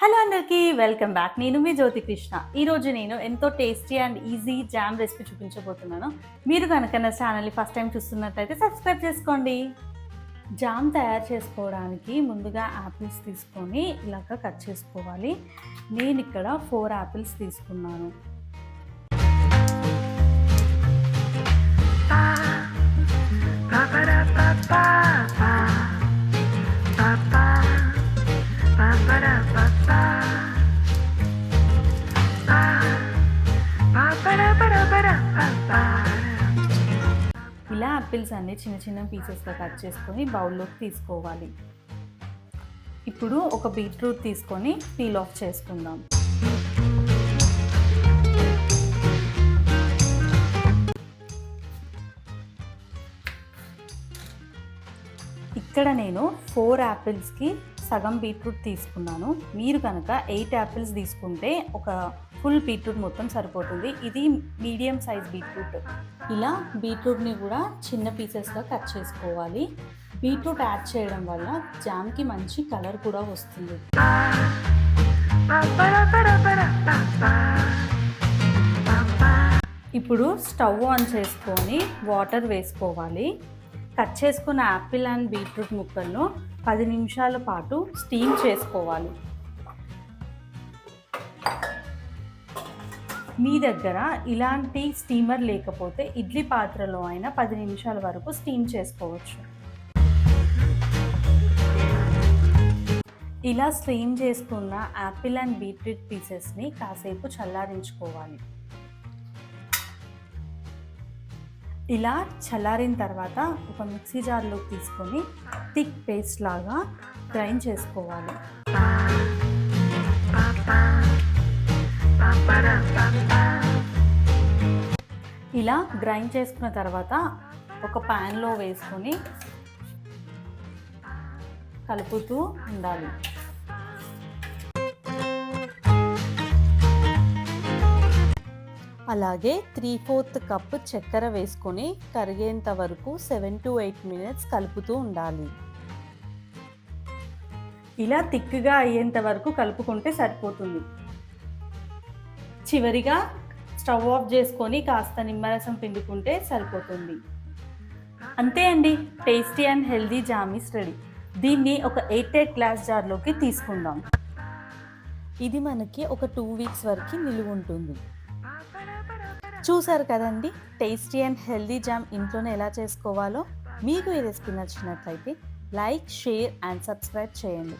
Hello అందరికీ welcome back నేను మీ జ్యోతి కృష్ణ ఈరోజు నేను ఎంతో tasty and easy jam recipe చూపించబోతున్నాను మీరు కనుక నా ఛానల్ని ఫస్ట్ టైం చూస్తున్నట్లయితే సబ్స్క్రైబ్ చేసుకోండి జామ్ తయారు చేసుకోవడానికి ముందుగా యాపిల్స్ తీసుకొని ఇలాగ కట్ చేసుకోవాలి నేను ఇక్కడ ఫోర్ యాపిల్స్ తీసుకున్నాను ఇలా యాపిల్స్ అన్ని చిన్న చిన్న పీసెస్గా కట్ చేసుకొని బౌల్లోకి తీసుకోవాలి. ఇప్పుడు ఒక బీట్రూట్ తీసుకొని పీల్ ఆఫ్ చేసుకుందాం. ఇక్కడ నేను ఫోర్ యాపిల్స్కి సగం బీట్రూట్ తీసుకున్నాను. మీరు కనుక ఎయిట్ యాపిల్స్ తీసుకుంటే ఒక ఫుల్ బీట్రూట్ మొత్తం సరిపోతుంది. ఇది మీడియం సైజ్ బీట్రూట్. ఇలా బీట్రూట్ని కూడా చిన్న పీసెస్గా కట్ చేసుకోవాలి. బీట్రూట్ యాడ్ చేయడం వల్ల జామ్కి మంచి కలర్ కూడా వస్తుంది. ఇప్పుడు స్టవ్ ఆన్ చేసుకొని వాటర్ వేసుకోవాలి. కట్ చేసుకున్న యాపిల్ అండ్ బీట్రూట్ ముక్కలను పది నిమిషాల పాటు స్టీమ్ చేసుకోవాలి. మీ దగ్గర ఇలాంటి స్టీమర్ లేకపోతే ఇడ్లీ పాత్రలో అయినా పది నిమిషాల వరకు స్టీమ్ చేసుకోవచ్చు. ఇలా స్టీమ్ చేసుకున్న యాపిల్ అండ్ బీట్రూట్ పీసెస్ని కాసేపు చల్లారించుకోవాలి. ఇలా చల్లారిన తర్వాత ఒక మిక్సీ జార్లోకి తీసుకొని థిక్ పేస్ట్ లాగా గ్రైండ్ చేసుకోవాలి. ఇలా గ్రైండ్ చేసుకున్న తర్వాత ఒక ప్యాన్లో వేసుకొని కలుపుతూ ఉండాలి. అలాగే త్రీ ఫోర్త్ కప్ చక్కెర వేసుకొని కరిగేంత వరకు సెవెన్ టు ఎయిట్ మినిట్స్ కలుపుతూ ఉండాలి. ఇలా థిక్గా అయ్యేంత వరకు కలుపుకుంటే సరిపోతుంది. చివరిగా స్టవ్ ఆఫ్ చేసుకొని కాస్త నిమ్మరసం పిండుకుంటే సరిపోతుంది. అంతే అండి tasty and healthy jammies ready. దీన్ని ఒక ఎయిట్ ఎయిట్ గ్లాస్ జార్లోకి తీసుకుందాం. ఇది మనకి ఒక టూ వీక్స్ వరకు నిలువ ఉంటుంది. చూసారు కదండి టేస్టీ అండ్ హెల్దీ జామ్ ఇంట్లోనే ఎలా చేసుకోవాలో? మీకు ఈ రెసిపీ నచ్చినట్లయితే లైక్ షేర్ అండ్ సబ్స్క్రైబ్ చేయండి.